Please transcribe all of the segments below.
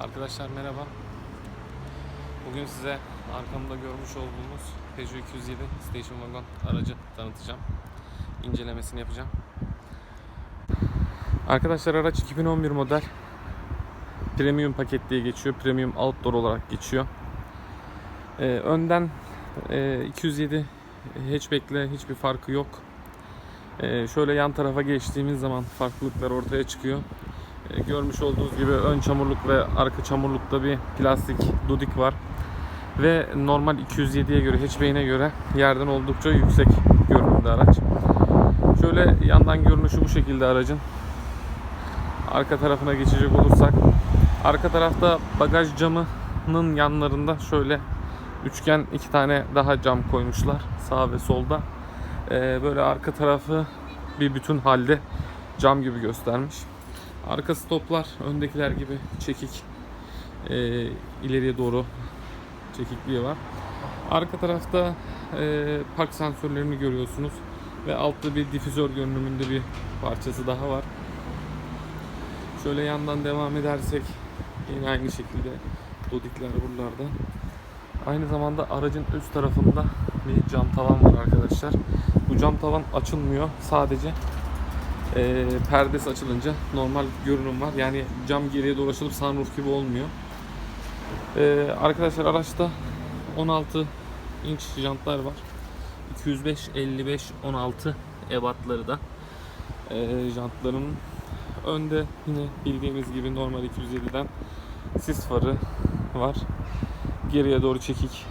Arkadaşlar merhaba. Bugün size arkamda görmüş olduğunuz Peugeot 207 Station Wagon aracı tanıtacağım. İncelemesini yapacağım. Arkadaşlar araç 2011 model. Premium paket diye geçiyor. Premium Outdoor olarak geçiyor. Ee, önden e, 207 hatchback'le hiçbir farkı yok. Ee, şöyle yan tarafa geçtiğimiz zaman farklılıklar ortaya çıkıyor. E, Görmüş olduğunuz gibi ön çamurluk ve arka çamurlukta bir plastik dudik var. Ve normal 207'ye göre, hatchback'ine göre yerden oldukça yüksek görünümde araç. Şöyle yandan görünüşü bu şekilde aracın. Arka tarafına geçecek olursak. Arka tarafta bagaj camının yanlarında şöyle üçgen iki tane daha cam koymuşlar. Sağ ve solda. E, böyle arka tarafı bir bütün halde cam gibi göstermiş. Arka stoplar öndekiler gibi çekik e, ileriye doğru çekikliği var. Arka tarafta e, park sensörlerini görüyorsunuz ve altta bir difüzör görünümünde bir parçası daha var. Şöyle yandan devam edersek yine aynı şekilde dodikler buralarda. Aynı zamanda aracın üst tarafında bir cam tavan var arkadaşlar. Bu cam tavan açılmıyor. Sadece e, perdesi açılınca normal görünüm var. Yani cam geriye doğru açılıp sunroof gibi olmuyor. E, arkadaşlar araçta 16 inç jantlar var. 205, 55, 16 ebatları da e, jantların önde yine bildiğimiz gibi normal 207'den sis farı var. Geriye doğru çekik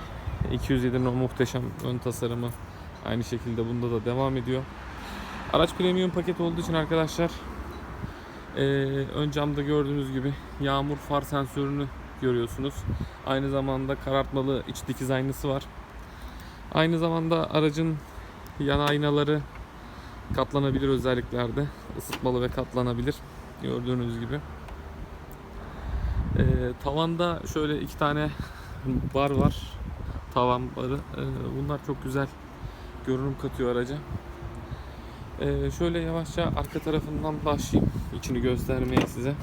207'nin o muhteşem ön tasarımı aynı şekilde bunda da devam ediyor. Araç premium paket olduğu için arkadaşlar eee, ön camda gördüğünüz gibi yağmur far sensörünü görüyorsunuz. Aynı zamanda karartmalı iç dikiz aynası var. Aynı zamanda aracın yan aynaları katlanabilir özelliklerde. ısıtmalı ve katlanabilir. Gördüğünüz gibi. Eee, tavanda şöyle iki tane bar var. Tavan barı. Eee, bunlar çok güzel görünüm katıyor araca. Ee, şöyle yavaşça arka tarafından başlayayım içini göstermeye size.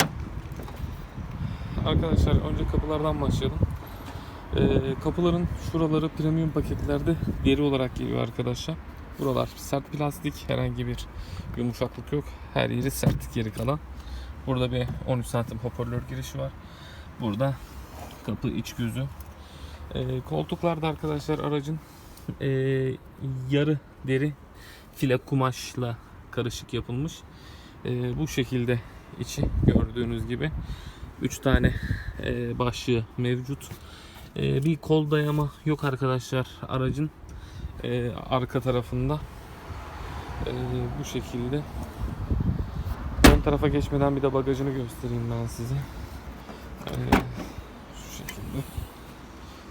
Arkadaşlar önce kapılardan başlayalım. Ee, kapıların şuraları premium paketlerde deri olarak geliyor arkadaşlar. Buralar sert plastik herhangi bir yumuşaklık yok. Her yeri sert geri kalan. Burada bir 13 santim hoparlör girişi var. Burada kapı iç gözü. Ee, koltuklarda arkadaşlar aracın ee, yarı deri file kumaşla karışık yapılmış. Ee, bu şekilde içi gördüğünüz gibi 3 tane e, başlığı mevcut. Ee, bir kol dayama yok arkadaşlar aracın e, arka tarafında. Ee, bu şekilde. Ön tarafa geçmeden bir de bagajını göstereyim ben size. Ee, şu şekilde.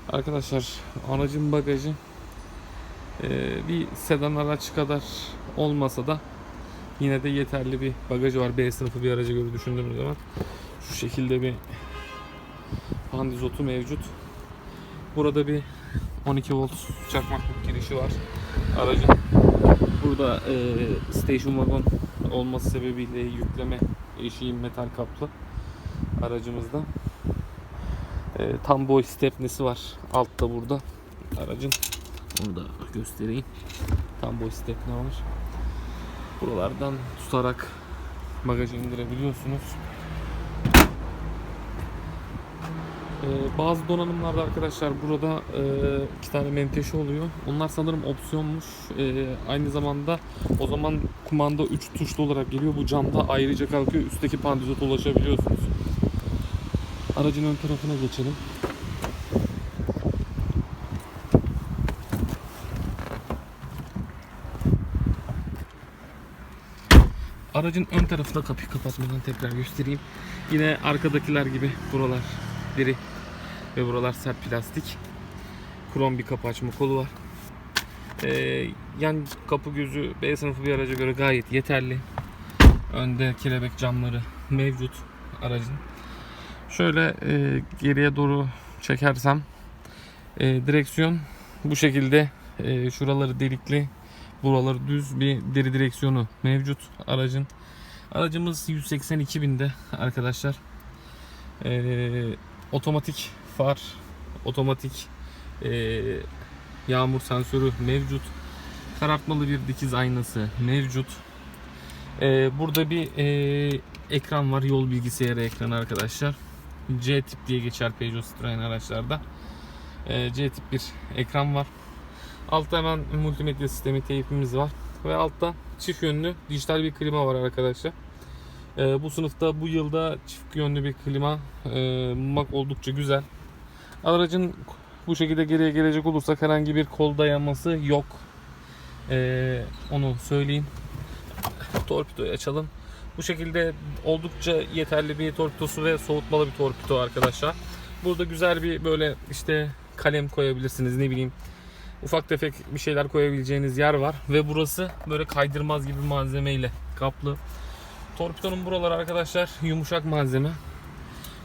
Arkadaşlar aracın bagajı bir sedan araç kadar olmasa da yine de yeterli bir bagajı var. B sınıfı bir araca göre düşündüğümüz zaman şu şekilde bir pandizotu mevcut. Burada bir 12 volt çakmaklık girişi var. Aracın burada e, station wagon olması sebebiyle yükleme eşiği metal kaplı aracımızda. E, tam boy stepnesi var altta burada aracın onu da göstereyim. Tam boy stepne var. Buralardan tutarak bagajı indirebiliyorsunuz. Ee, bazı donanımlarda arkadaşlar burada e, iki tane menteşe oluyor. Onlar sanırım opsiyonmuş. Ee, aynı zamanda o zaman kumanda 3 tuşlu olarak geliyor. Bu camda ayrıca kalkıyor. Üstteki pandizota ulaşabiliyorsunuz. Aracın ön tarafına geçelim. Aracın ön tarafında kapıyı kapatmadan tekrar göstereyim. Yine arkadakiler gibi buralar deri ve buralar sert plastik. Krom bir kapı açma kolu var. Ee, yan kapı gözü B sınıfı bir araca göre gayet yeterli. Önde kelebek camları mevcut aracın. Şöyle e, geriye doğru çekersem e, direksiyon bu şekilde e, şuraları delikli buraları düz bir deri direksiyonu mevcut aracın. Aracımız 182 binde arkadaşlar. Ee, otomatik far, otomatik ee, yağmur sensörü mevcut. Karartmalı bir dikiz aynası mevcut. Ee, burada bir ee, ekran var. Yol bilgisayarı ekranı arkadaşlar. C tip diye geçer Peugeot Citroen araçlarda. Ee, C tip bir ekran var. Altta hemen multimedya sistemi teypimiz var. Ve altta çift yönlü dijital bir klima var arkadaşlar. Ee, bu sınıfta bu yılda çift yönlü bir klima e, bulmak oldukça güzel. Aracın bu şekilde geriye gelecek olursak herhangi bir kol dayanması yok. Ee, onu söyleyeyim. Torpidoyu açalım. Bu şekilde oldukça yeterli bir torpidosu ve soğutmalı bir torpido arkadaşlar. Burada güzel bir böyle işte kalem koyabilirsiniz ne bileyim ufak tefek bir şeyler koyabileceğiniz yer var ve burası böyle kaydırmaz gibi malzemeyle kaplı. Torpidonun buraları arkadaşlar yumuşak malzeme.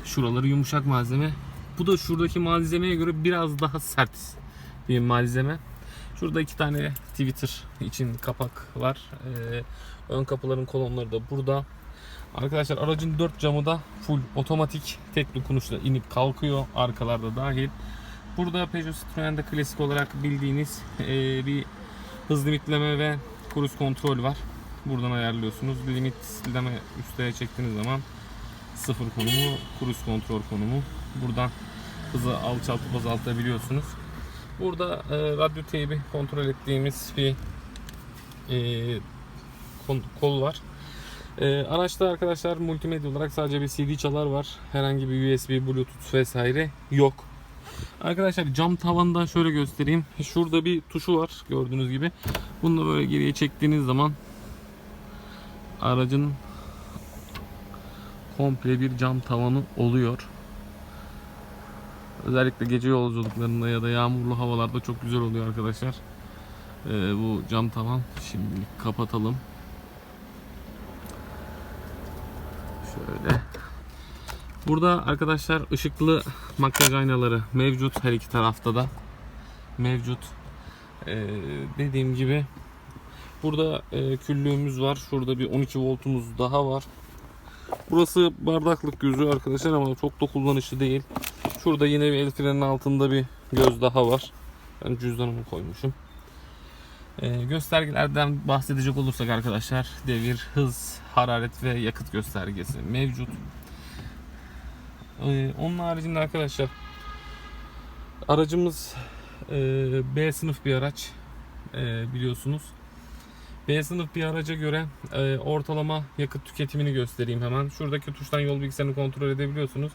Şuraları yumuşak malzeme. Bu da şuradaki malzemeye göre biraz daha sert bir malzeme. Şurada iki tane Twitter için kapak var. Ee, ön kapıların kolonları da burada. Arkadaşlar aracın dört camı da full otomatik tek dokunuşla inip kalkıyor. Arkalarda dahil. Burada Peugeot Citroen'de klasik olarak bildiğiniz e, bir hız limitleme ve cruise kontrol var. Buradan ayarlıyorsunuz. Limitleme üsteye çektiğiniz zaman sıfır konumu, cruise kontrol konumu. Buradan hızı alçaltıp azaltabiliyorsunuz. Burada e, radyo teybi kontrol ettiğimiz bir e, kon- kol var. E, araçta arkadaşlar multimedya olarak sadece bir CD çalar var. Herhangi bir USB, Bluetooth vesaire yok. Arkadaşlar cam tavandan şöyle göstereyim. Şurada bir tuşu var gördüğünüz gibi. Bunu da böyle geriye çektiğiniz zaman aracın komple bir cam tavanı oluyor. Özellikle gece yolculuklarında ya da yağmurlu havalarda çok güzel oluyor arkadaşlar. Ee, bu cam tavan. Şimdi kapatalım. Şöyle. Burada arkadaşlar ışıklı makyaj aynaları mevcut her iki tarafta da mevcut. Ee, dediğim gibi burada e, küllüğümüz var. Şurada bir 12 voltumuz daha var. Burası bardaklık gözü arkadaşlar ama çok da kullanışlı değil. Şurada yine bir el frenin altında bir göz daha var. Ben cüzdanımı koymuşum. Ee, göstergelerden bahsedecek olursak arkadaşlar devir, hız, hararet ve yakıt göstergesi mevcut. Ee, onun haricinde arkadaşlar aracımız e, B sınıf bir araç e, biliyorsunuz. B sınıf bir araca göre e, ortalama yakıt tüketimini göstereyim hemen. Şuradaki tuştan yol bilgisayarını kontrol edebiliyorsunuz.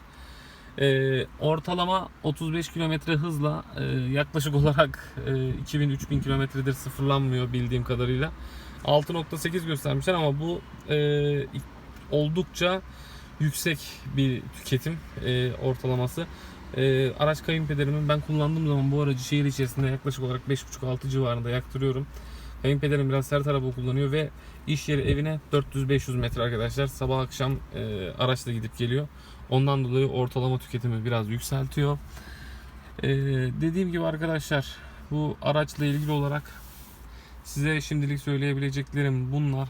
Ortalama 35 km hızla yaklaşık olarak e, 2000-3000 kilometredir sıfırlanmıyor bildiğim kadarıyla. 6.8 göstermişler ama bu e, oldukça yüksek bir tüketim e, ortalaması. E, araç kayınpederimin ben kullandığım zaman bu aracı şehir içerisinde yaklaşık olarak 5.5-6 civarında yaktırıyorum. Kayınpederim biraz sert araba kullanıyor ve iş yeri evine 400-500 metre arkadaşlar. Sabah akşam e, araçla gidip geliyor. Ondan dolayı ortalama tüketimi biraz yükseltiyor. E, dediğim gibi arkadaşlar bu araçla ilgili olarak size şimdilik söyleyebileceklerim bunlar.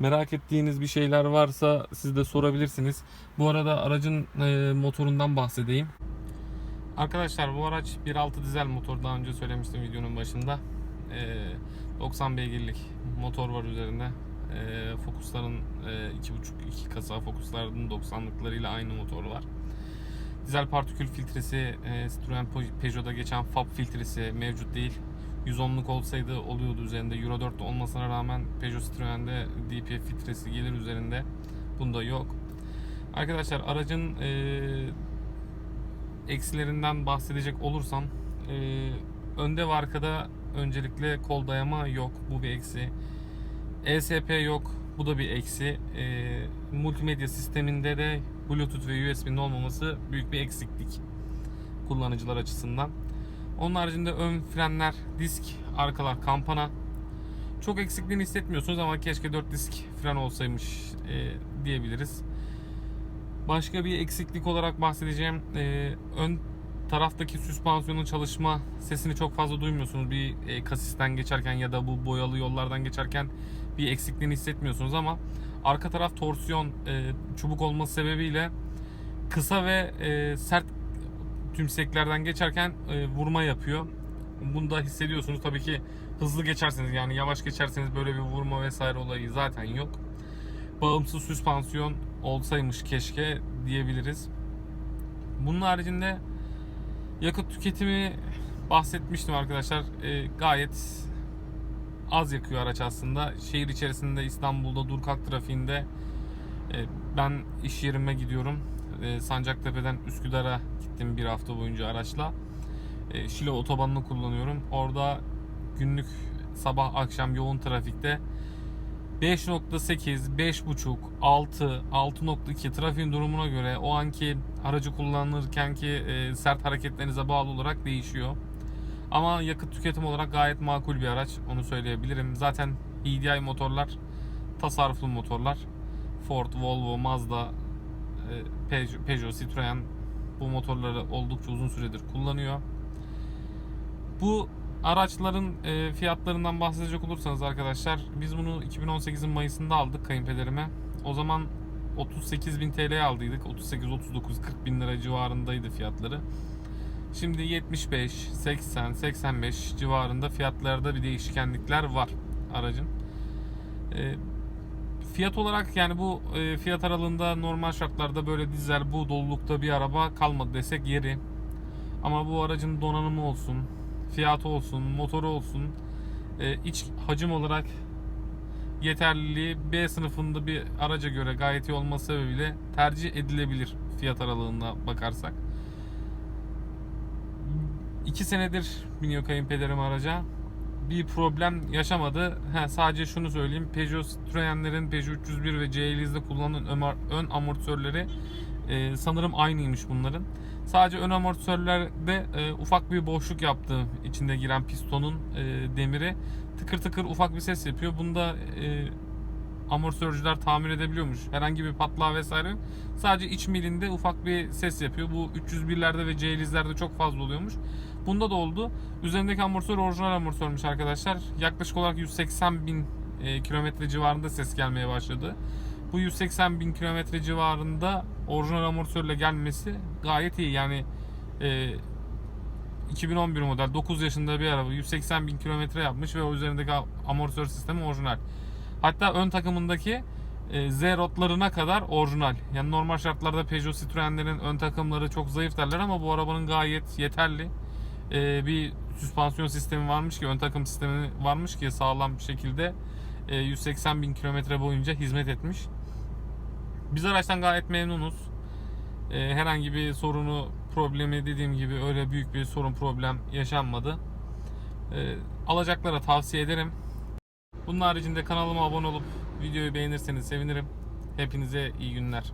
Merak ettiğiniz bir şeyler varsa siz de sorabilirsiniz. Bu arada aracın e, motorundan bahsedeyim. Arkadaşlar bu araç 1.6 dizel motor daha önce söylemiştim videonun başında. E, 90 beygirlik motor var üzerinde. E, Focus'ların e, 2.5 2 kasa Focus'ların 90'lıklarıyla aynı motor var. Dizel partikül filtresi e, Citroen Peugeot'da geçen FAB filtresi mevcut değil. 110'luk olsaydı oluyordu üzerinde. Euro 4 olmasına rağmen Peugeot Citroen'de DPF filtresi gelir üzerinde. Bunda yok. Arkadaşlar aracın e, eksilerinden bahsedecek olursam e, önde ve arkada öncelikle kol dayama yok. Bu bir eksi. ESP yok. Bu da bir eksi. E, multimedya sisteminde de Bluetooth ve USB'nin olmaması büyük bir eksiklik kullanıcılar açısından. Onun haricinde ön frenler, disk, arkalar kampana. Çok eksikliğini hissetmiyorsunuz ama keşke 4 disk fren olsaymış e, diyebiliriz. Başka bir eksiklik olarak bahsedeceğim. E, ön taraftaki süspansiyonun çalışma sesini çok fazla duymuyorsunuz. Bir e, kasisten geçerken ya da bu boyalı yollardan geçerken bir eksikliğini hissetmiyorsunuz ama arka taraf torsiyon e, çubuk olması sebebiyle kısa ve e, sert tümseklerden geçerken e, vurma yapıyor. Bunu da hissediyorsunuz. Tabii ki hızlı geçerseniz yani yavaş geçerseniz böyle bir vurma vesaire olayı zaten yok. Bağımsız süspansiyon olsaymış keşke diyebiliriz. Bunun haricinde yakıt tüketimi bahsetmiştim arkadaşlar. E, gayet az yakıyor araç aslında. Şehir içerisinde İstanbul'da dur kalk trafiğinde e, ben iş yerime gidiyorum. E, Sancaktepe'den Üsküdar'a gittim bir hafta boyunca araçla. E, Şile otobanını kullanıyorum. Orada günlük sabah akşam yoğun trafikte 5.8, 5.5, 6, 6.2 trafiğin durumuna göre o anki aracı kullanırken ki e, sert hareketlerinize bağlı olarak değişiyor. Ama yakıt tüketim olarak gayet makul bir araç onu söyleyebilirim. Zaten EDI motorlar tasarruflu motorlar. Ford, Volvo, Mazda, e, Peugeot, Peugeot, Citroen bu motorları oldukça uzun süredir kullanıyor. Bu araçların e, fiyatlarından bahsedecek olursanız arkadaşlar biz bunu 2018'in Mayıs'ında aldık kayınpederime. O zaman 38.000 TL'ye aldıydık. 38, 39, 40 bin lira civarındaydı fiyatları. Şimdi 75, 80, 85 civarında fiyatlarda bir değişkenlikler var aracın. E, fiyat olarak yani bu e, fiyat aralığında normal şartlarda böyle dizel bu dolulukta bir araba kalmadı desek yeri. Ama bu aracın donanımı olsun, fiyatı olsun, motoru olsun, e, iç hacim olarak yeterliliği B sınıfında bir araca göre gayet iyi olması sebebiyle tercih edilebilir fiyat aralığına bakarsak. 2 senedir biniyor kayınpederim araca. Bir problem yaşamadı. Ha, sadece şunu söyleyeyim. Peugeot Citroen'lerin Peugeot 301 ve C50'de kullanılan ömer- ön amortisörleri e, sanırım aynıymış bunların. Sadece ön amortisörlerde e, ufak bir boşluk yaptı içinde giren pistonun e, demiri. Tıkır tıkır ufak bir ses yapıyor. Bunda e, amortisörcüler tamir edebiliyormuş. Herhangi bir patlağı vesaire. Sadece iç milinde ufak bir ses yapıyor. Bu 301'lerde ve C50'lerde çok fazla oluyormuş. Bunda da oldu. Üzerindeki amortisör orijinal amortisörmüş arkadaşlar. Yaklaşık olarak 180 bin e, kilometre civarında ses gelmeye başladı. Bu 180 bin kilometre civarında orijinal amortisörle gelmesi gayet iyi. Yani e, 2011 model 9 yaşında bir araba 180 bin kilometre yapmış ve o üzerindeki amortisör sistemi orijinal. Hatta ön takımındaki e, Z rotlarına kadar orijinal. Yani normal şartlarda Peugeot Citroen'lerin ön takımları çok zayıf derler ama bu arabanın gayet yeterli e, bir süspansiyon sistemi varmış ki ön takım sistemi varmış ki sağlam bir şekilde e, 180 bin kilometre boyunca hizmet etmiş. Biz araçtan gayet memnunuz. E, herhangi bir sorunu problemi dediğim gibi öyle büyük bir sorun problem yaşanmadı. E, alacaklara tavsiye ederim. Bunun haricinde kanalıma abone olup videoyu beğenirseniz sevinirim. Hepinize iyi günler.